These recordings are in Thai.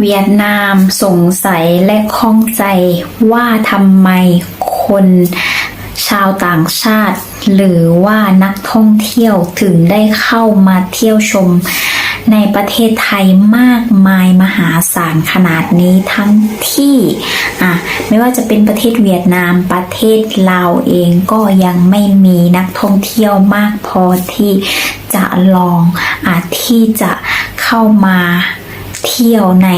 เวียดนามสงสัยและข้องใจว่าทำไมคนชาวต่างชาติ หรือว่านักท่องเที่ยวถึงได้เข้ามาเที่ยวชม ในประเทศไทยมากมายมหาศาลขนาดนี้ทั้งที่อะไม่ว่าจะเป็นประเทศเวียดนามประเทศลาวเองก็ยังไม่มีนักท่องเที่ยวมากพอที่จะลองอาที่จะเข้ามา เที่ยวใน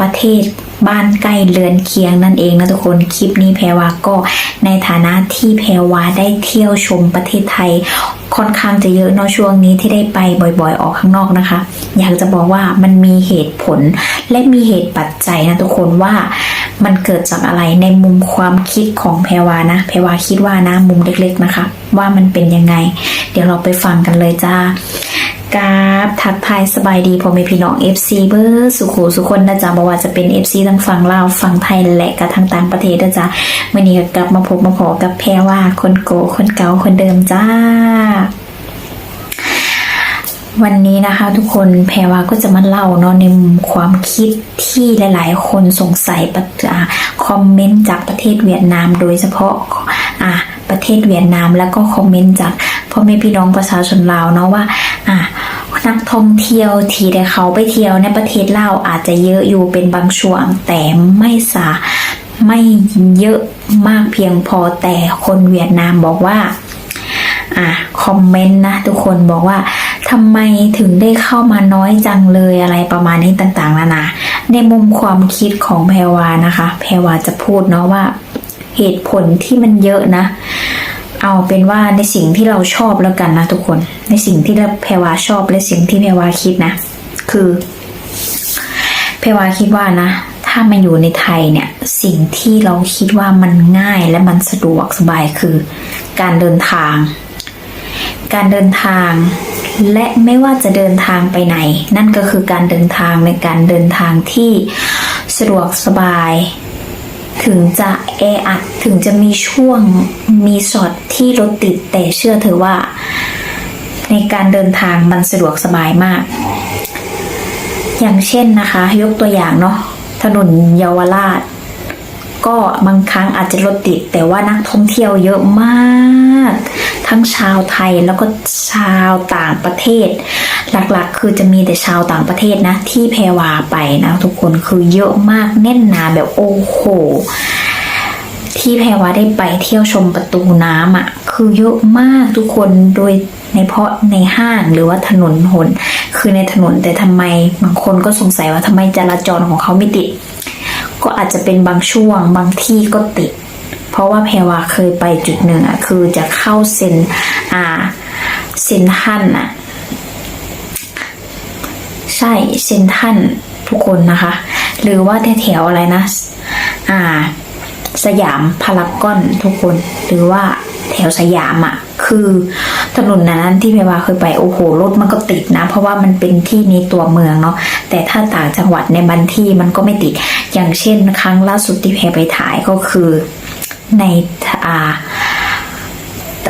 ประเทศบ้านใกล้เรือนเคียงนั่นเองนะทุกคนคลิปนี้แพรวาก็ในฐานะที่แพรวาได้เที่ยวชมประเทศไทย ค่อนข้างจะเยอะเนาะช่วงนี้ที่ได้ไปบ่อยๆ ออกข้างนอกนะคะ อยากจะบอกว่ามันมีเหตุผลและมีเหตุปัจจัยนะทุกคนว่า มันเกิดจากอะไรในมุมความคิดของแพรวานะแพรวาคิดว่านะมุมเล็ก ๆนะคะ ว่ามันเป็นยังไง เดี๋ยวเราไปฟังกันเลยจ้ากราบทักทายสบายดีพ่อแม่พี่น้อง FC เบอร์สุขูสุคนนะจ๊ะบอกว่าจะเป็น FC ทั้งฝั่งลาวฝั่งไทยและก็ทั้งต่างประเทศนะจ๊ะวันนี้ก็กลับมาพบมาพอกับแพรว่าคนโกคนเก่าคนเดิมจ้า วันนี้นะคะทุกคนแพรวาก็จะมาเล่าเนาะในมุมความคิดที่หลาย ๆ คนสงสัยปะาคอมเมนต์จากประเทศเวียดนาม โดยเฉพาะอ่าประเทศเวียดนามแล้วก็คอมเมนต์จากพ่อแม่พี่น้องประชาชนลาวเนาะว่าอ่านักท่องเที่ยวที่ได้เขาไปเที่ยวในประเทศลาวอาจจะเยอะอยู่เป็นบางช่วงแต่ไม่สาไม่เยอะมากเพียงพอแต่คนเวียดนามบอกว่าอะคอมเมนต์นะทุกคนบอกว่า ทำไมถึงได้เข้ามาน้อยจังเลยอะไรประมาณนี้ต่างๆนานาในมุมความคิดของแพรวานะคะ แพรวาจะพูดเนาะว่าเหตุผลที่มันเยอะนะ เอาเป็นว่าในสิ่งที่เราชอบแล้วกันนะทุกคน ในสิ่งที่เราแพรวาชอบและสิ่งที่แพรวาคิดนะ คือแพรวาคิดว่านะ ถ้ามาอยู่ในไทยเนี่ยสิ่งที่เราคิดว่ามันง่ายและมันสะดวกสบายคือ การเดินทาง การเดินทาง และไม่ว่าจะเดินทางไปไหน นั่นก็คือการเดินทางในการเดินทางที่สะดวกสบาย ถึงจะแออัดถึงจะมีช่วงมีช็อตที่รถติดแต่เชื่อเธอะว่า ในการเดินทางมันสะดวกสบายมาก อย่างเช่นนะคะ ยกตัวอย่างเนาะถนนเยาวราช ก็บางครั้งอาจจะรถติด แต่ว่านักท่องเที่ยวเยอะมาก ทั้งชาวไทยแล้วก็ชาวต่างประเทศ หลักๆ คือจะมีแต่ชาวต่างประเทศนะ ที่แพรวาไปนะทุกคนคือเยอะมากแน่นหนาแบบโอ้โหที่แพรวาได้ไปเที่ยวชมประตูน้ำอะ่ะคือเยอะมากทุกคนโดยในเพราะในห้างหรือว่าถนนหน คือในถนนแต่ทำไมบางคนก็สงสัยว่าทำไมจราจรของเขาไม่ติด ก็อาจจะเป็นบางช่วงบางที่ก็ติด เพราะว่าแพรวาเคยไปจุดหนึ่งอะคือจะเข้าเซนอ่าเซนทรันอะใช่เซนทรันทุกคนนะคะ หรือว่าแถวอะไรนะ อ่า สยามพารากอนทุกคน หรือว่าแถวสยามอะ่ะ คือ ถนนนั้นที่เพวาเคยไปโอ้โหรถมันก็ติดนะ เพราะว่ามันเป็นที่ในตัวเมืองเนาะแต่ถ้าต่างจังหวัดในบันที่มันก็ไม่ติด อย่างเช่น ครั้งล่าสุดที่เพไปถ่ายก็คือในอ่า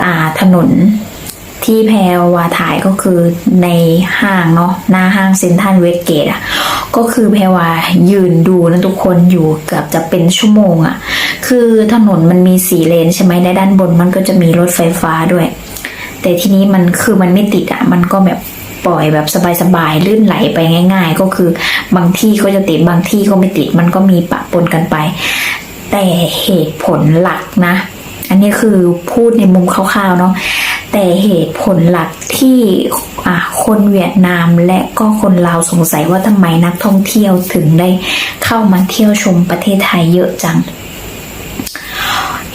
อ่าถนนที่แพรวาถ่ายก็คือในห้างเนาะหน้าห้างเซ็นทรัลเวสเกตอะก็คือแพรวายืนดูนะทุกคนอยู่เกือบจะเป็นชั่วโมงอะ คือถนนมันมีสีเลนใช่ไหมในด้านบนมันก็จะมีรถไฟฟ้าด้วย แต่ทีนี้มันคือมันไม่ติดอะ มันก็แบบปล่อยแบบสบายๆลื่นไหลไปง่าย ๆ ก็คือบางที่ก็จะติดบางที่ก็ไม่ติด มันก็มีปะปนกันไป แต่เหตุผลหลักนะ อันนี้คือพูดในมุมคร่าวๆเนาะแต่เหตุผลหลักที่คนเวียดนามและก็คนลาวสงสัยว่าทำไมนักท่องเที่ยวถึงได้เข้ามาเที่ยวชมประเทศไทยเยอะจัง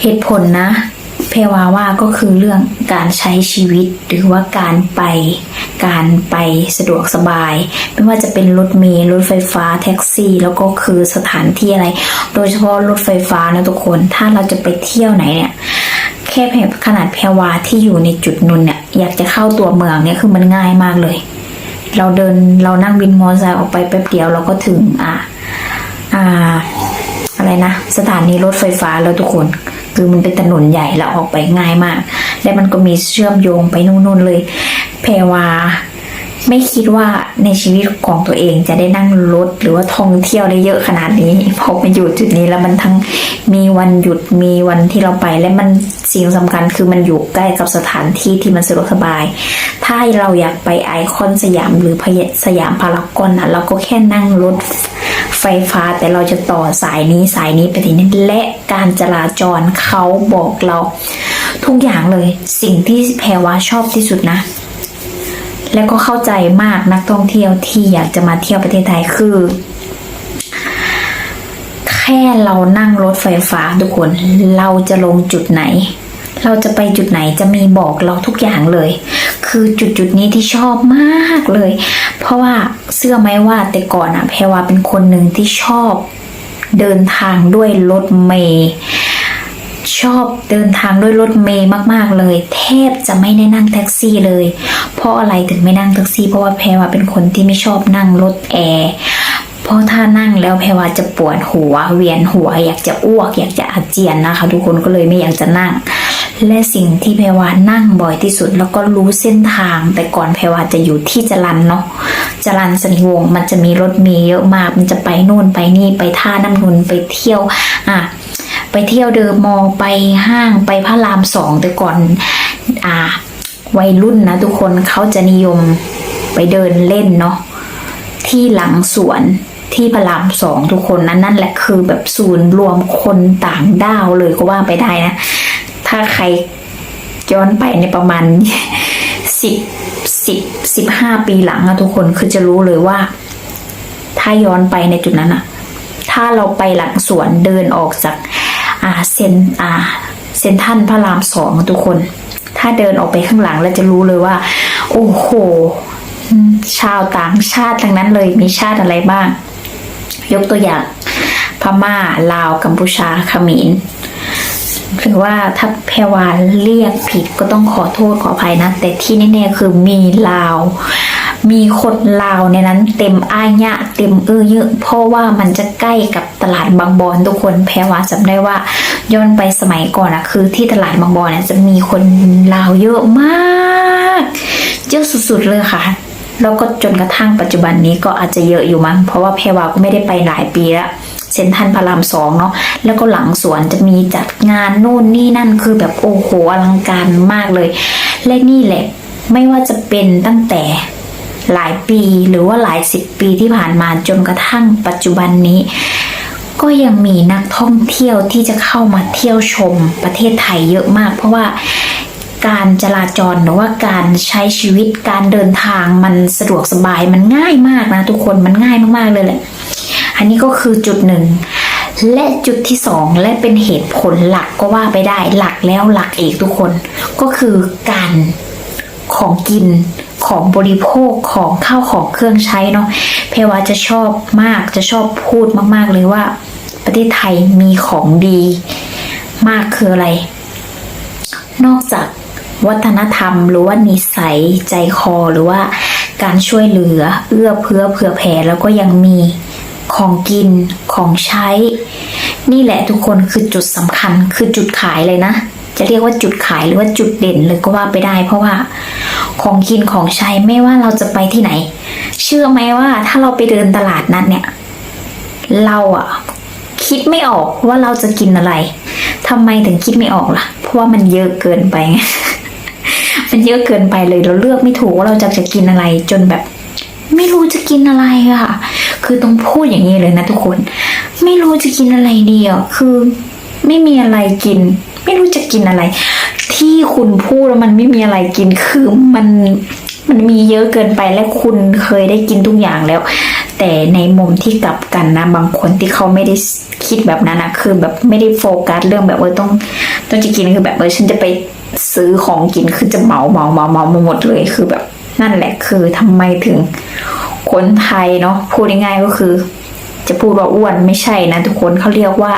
เหตุผลนะ เพวาว่าก็คือเรื่องการใช้ชีวิตหรือว่าการไป การไปสะดวกสบาย ไม่ว่าจะเป็นรถเมล์รถไฟฟ้าแท็กซี่ แล้วก็คือสถานที่อะไร โดยเฉพาะรถไฟฟ้านะทุกคน ถ้าเราจะไปเที่ยวไหนเนี่ยแค่ขนาดแพรวาที่อยู่ในจุดนุนเนี่ยอยากจะเข้าตัวเมืองเนี่ยคือมันง่ายมากเลย เราเดินเรานั่งวินมอเตอร์ไซค์ออกไปแป๊บเดียวเราก็ถึงอ่าอ่าอะไรนะ สถานีรถไฟฟ้าแล้วทุกคน คือมันเป็นถนนใหญ่แล้วออกไปง่ายมาก และมันก็มีเชื่อมโยงไปนู่นๆเลย เพรวา ไม่คิดว่าในชีวิตของตัวเองจะได้นั่งรถหรือว่าท่องเที่ยวได้เยอะขนาดนี้พอมาอยู่จุดนี้แล้วมันทั้งมีวันหยุดมีวันที่เราไป และมันสิ่งสำคัญคือมันอยู่ใกล้กับสถานที่ที่มันสะดวกสบาย ถ้าเราอยากไปไอคอนสยามหรือพยสยามพารากอนนะเราก็แค่นั่งรถไฟฟ้าแต่เราจะต่อสายนี้สายนี้ไปที่นี่และการจราจรเขาบอกเรา ทุกอย่างเลยสิ่งที่แพรว่าชอบที่สุดนะ แล้วก็เข้าใจมากนักท่องเที่ยวที่อยากจะมาเที่ยวประเทศไทยคือ แค่เรานั่งรถไฟฟ้าทุกคนเราจะลงจุดไหน เราจะไปจุดไหนจะมีบอกเราทุกอย่างเลย คือจุดจุดนี้ที่ชอบมากเลย เพราะว่าเสื้อไหมว่าแต่ก่อนอะแพรว่าเป็นคนหนึ่งที่ชอบเดินทางด้วยรถเมล์ ชอบเดินทางด้วยรถเมย์มาก ๆ เลย แทบจะไม่ได้นั่งแท็กซี่เลย เพราะอะไรถึงไม่นั่งแท็กซี่เพราะว่าแพรว่าเป็นคนที่ไม่ชอบนั่งรถแอร์เพราะถ้านั่งแล้วแพรว่าจะปวดหัว เวียนหัว อยากจะอ้วก อยากจะอาเจียนนะคะ ทุกคนก็เลยไม่อยากจะนั่ง และสิ่งที่แพรว่านั่งบ่อยที่สุด แล้วก็รู้เส้นทาง แต่ก่อนแพรว่าจะอยู่ที่จรันเนาะจรันสนิวงมันจะมีรถเมย์เยอะมาก มันจะไปนู่นไปนี่ไปท่าน้ำนนไปเที่ยวอะ ไปเที่ยวเดิมมอไปห้างไปพระรามสองแต่ก่อนอ่าวัยรุ่นนะทุกคนเขาจะนิยมไปเดินเล่นเนาะที่หลังสวนที่พระรามสองทุกคนนั้นนั่นแหละคือแบบศูนย์รวมคนต่างด้าวเลยก็ว่าไปได้นะ ถ้าใครย้อนไปในประมาณสิบสิบสิบห้าปีหลังอะทุกคนคือจะรู้เลยว่า ถ้าย้อนไปในจุดนั้นอะถ้าเราไปหลังสวนเดินออกจาก เซนอ่าเซนทรันพระรามสองทุกคน ถ้าเดินออกไปข้างหลังแล้วจะรู้เลยว่า โอ้โห ชาวต่างชาติทั้งนั้นเลยมีชาติอะไรบ้าง ยกตัวอย่างพม่าลาวกัมพูชาเขมรหรือว่าถ้าแพรวาเรียกผิดก็ต้องขอโทษขออภัยนะ แต่ที่แน่ๆคือมีลาว มีคนลาวในนั้นเต็มอ้ายยะเต็มเอื้อเยอะ เพราะว่ามันจะใกล้กับ ตลาดบางบอนทุกคนแพรวาจำได้ว่า ย้อนไปสมัยก่อนอะคือที่ตลาดบางบอนเนี่ยจะมีคนลาวเยอะมากเยอะสุดๆเลยค่ะแล้วก็จนกระทั่งปัจจุบันนี้ก็อาจจะเยอะอยู่มั้งเพราะว่าแพรวาก็ไม่ได้ไปหลายปีแล้วเซนทรันพระรามสองเนาะแล้วก็หลังสวนจะมีจัดงานนู่นนี่นั่นคือแบบโอ้โหอลังการมากเลย และนี่แหละ ไม่ว่าจะเป็นตั้งแต่หลายปีหรือว่าหลายสิบปีที่ผ่านมาจนกระทั่งปัจจุบันนี้ ก็ยังมีนักท่องเที่ยวที่จะเข้ามาเที่ยวชมประเทศไทยเยอะมาก เพราะว่าการจราจรหรือว่าการใช้ชีวิตการเดินทางมันสะดวกสบายมันง่ายมากนะทุกคนมันง่ายมากๆเลยแหละ อันนี้ก็คือจุดหนึ่งและจุดที่สองและเป็นเหตุผลหลักก็ว่าไปได้หลักแล้วหลักอีกทุกคน ก็คือการ ของกินของบริโภคของข้าวของเครื่องใช้เนาะเพวาจะชอบมากจะชอบพูดมาก ๆ เลยว่า ประเทศไทยมีของดี มากคืออะไร นอกจากวัฒนธรรม หรือว่านิสัยใจคอหรือว่าการช่วยเหลือเอื้อเพื่อเผื่อแผ่แล้วก็ยังมีของกินของใช้ นี่แหละทุกคนคือจุดสำคัญคือจุดขายเลยนะ จะเรียกว่าจุดขายหรือว่าจุดเด่นเลยก็ว่าไปได้ เพราะว่าของกินของใช้ไม่ว่าเราจะไปที่ไหน เชื่อไหมว่าถ้าเราไปเดินตลาดนัดเนี่ย เราอะคิดไม่ออกว่าเราจะกินอะไรทำไมถึงคิดไม่ออกล่ะ เพราะว่ามันเยอะเกินไปไงมันเยอะเกินไปเลยเราเลือกไม่ถูกว่าเราจะจะกินอะไรจนแบบ ไม่รู้จะกินอะไรอะคือต้องพูดอย่างนี้เลยนะทุกคน ไม่รู้จะกินอะไรดีอะคือไม่มีอะไรกิน ไม่รู้จะกินอะไร ที่คุณพูดแล้วมันไม่มีอะไรกินคือมันมันมีเยอะเกินไปและคุณเคยได้กินทุกอย่างแล้ว แต่ในมุมที่กลับกันนะ บางคนที่เขาไม่ได้คิดแบบนั้นนะคือแบบไม่ได้โฟกัสเรื่องแบบว่าต้องต้องจะกินคือแบบเออฉันจะไปซื้อของกินคือจะเหมาเหมาเหมาเหมาหมดเลยคือแบบนั่นแหละคือทำไมถึงคนไทยเนาะพูดง่ายๆก็คือ จะพูดว่าอ้วนไม่ใช่นะทุกคนเขาเรียกว่า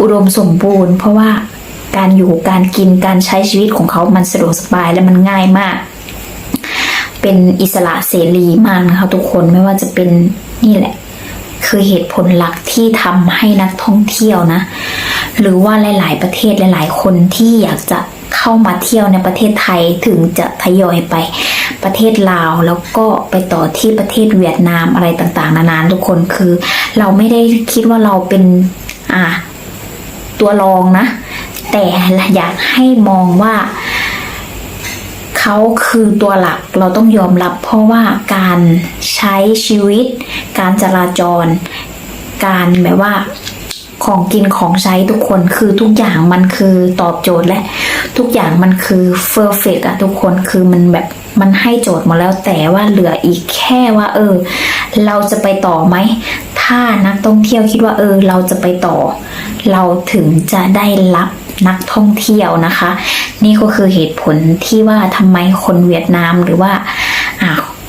อุดมสมบูรณ์ เพราะว่า การอยู่การกินการใช้ชีวิตของเขามันสะดวกสบายและมันง่ายมาก เป็นอิสระเสรีมากนะคะทุกคนไม่ว่าจะเป็นนี่แหละ คือเหตุผลหลักที่ทำให้นักท่องเที่ยวนะ หรือว่าหลาย ๆ ประเทศหลาย ๆ คนที่อยากจะเข้ามาเที่ยวในประเทศไทยถึงจะทยอยไปประเทศลาวแล้วก็ไปต่อที่ประเทศเวียดนามอะไรต่างๆ นานาทุกคนคือ เราไม่ได้คิดว่าเราเป็นอ่าตัวรองนะ แต่อยากให้มองว่าเขาคือตัวหลักเราต้องยอมรับ เพราะว่าการใช้ชีวิต การจราจร การแบบว่าของกินของใช้ทุกคนคือทุกอย่างมันคือตอบโจทย์และ ทุกอย่างมันคือเฟอร์เฟกอะทุกคนคือมันแบบมันให้โจทย์มาแล้วแต่ว่าเหลืออีกแค่ว่า เออ เราจะไปต่อไหม ถ้านักท่องเที่ยวคิดว่า เออ เราจะไปต่อ เราถึงจะได้รับ นักท่องเที่ยวนะคะ นี่ก็คือเหตุผลที่ว่าทำไมคนเวียดนามหรือว่า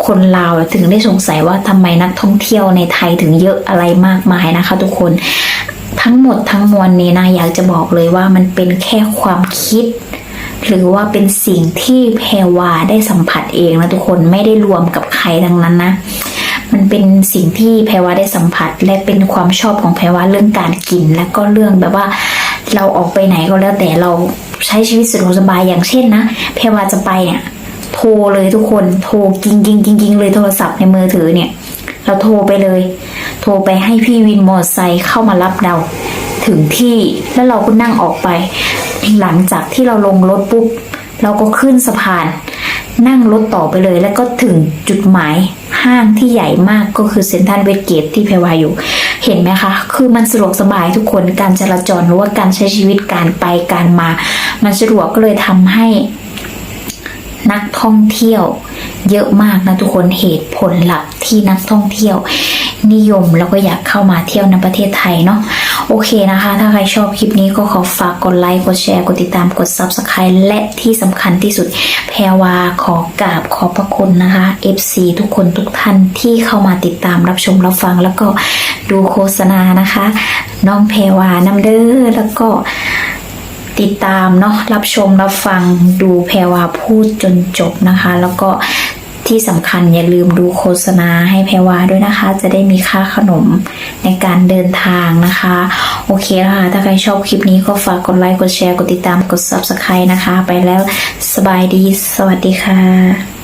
คนลาวถึงได้สงสัยว่าทำไมนักท่องเที่ยวในไทยถึงเยอะอะไรมากมายนะคะ ทุกคนทั้งหมดทั้งมวลนี้นะอยากจะบอกเลยว่ามันเป็นแค่ความคิด หรือว่าเป็นสิ่งที่แพรวาได้สัมผัสเองนะทุกคนไม่ได้รวมกับใครทั้งนั้นนะมันเป็นสิ่งที่แพรวาได้สัมผัส และเป็นความชอบของแพรวาเรื่องการกิน และก็เรื่องแบบว่า เราออกไปไหนก็แล้วแต่เราใช้ชีวิตสะดวกสบายอย่างเช่นนะแพรวาจะไปเนี่ยโทรเลยทุกคนโทรกิงกิงกิงกิงเลยโทรศัพท์ในมือถือเนี่ย เราโทรไปเลย โทรไปให้พี่วินมอเตอร์ไซค์เข้ามารับเราถึงที่แล้วเราก็นั่งออกไป หลังจากที่เราลงรถปุ๊บเราก็ขึ้นสะพาน นั่งรถต่อไปเลย แล้วก็ถึงจุดหมาย ห้างที่ใหญ่มากก็คือเซ็นทรัลเวสเกตที่เพรวาอยู่ เห็นไหมคะ คือมันสะดวกสบายทุกคนการจราจรหรือว่าการใช้ชีวิตการไปการมา มันสะดวกก็เลยทำให้นักท่องเที่ยว เยอะมากนะทุกคนเหตุผลหลักที่นักท่องเที่ยว นิยมแล้วก็อยากเข้ามาเที่ยวในประเทศไทยเนาะ โอเคนะคะ ถ้าใครชอบคลิปนี้ก็ขอฝากกดไลค์ กดแชร์ กดติดตาม กด Subscribe และที่สำคัญที่สุด แพรวาขอกราบขอบพระคุณนะคะ FC ทุกคนทุกท่านที่เข้ามาติดตามรับชมรับฟังแล้วก็ดูโฆษณานะคะ น้องแพรวานำเด้อแล้วก็ติดตามเนาะรับชมรับฟังดูแพรวาพูดจนจบนะคะ แล้วก็ ที่สำคัญอย่าลืมดูโฆษณาให้แพรวาด้วยนะคะ จะได้มีค่าขนมในการเดินทางนะคะ โอเคแล้วค่ะ ถ้าใครชอบคลิปนี้ก็ฝากกดไลค์ กดแชร์ กดติดตาม กด subscribe นะคะ ไปแล้วสบายดี สวัสดีค่ะ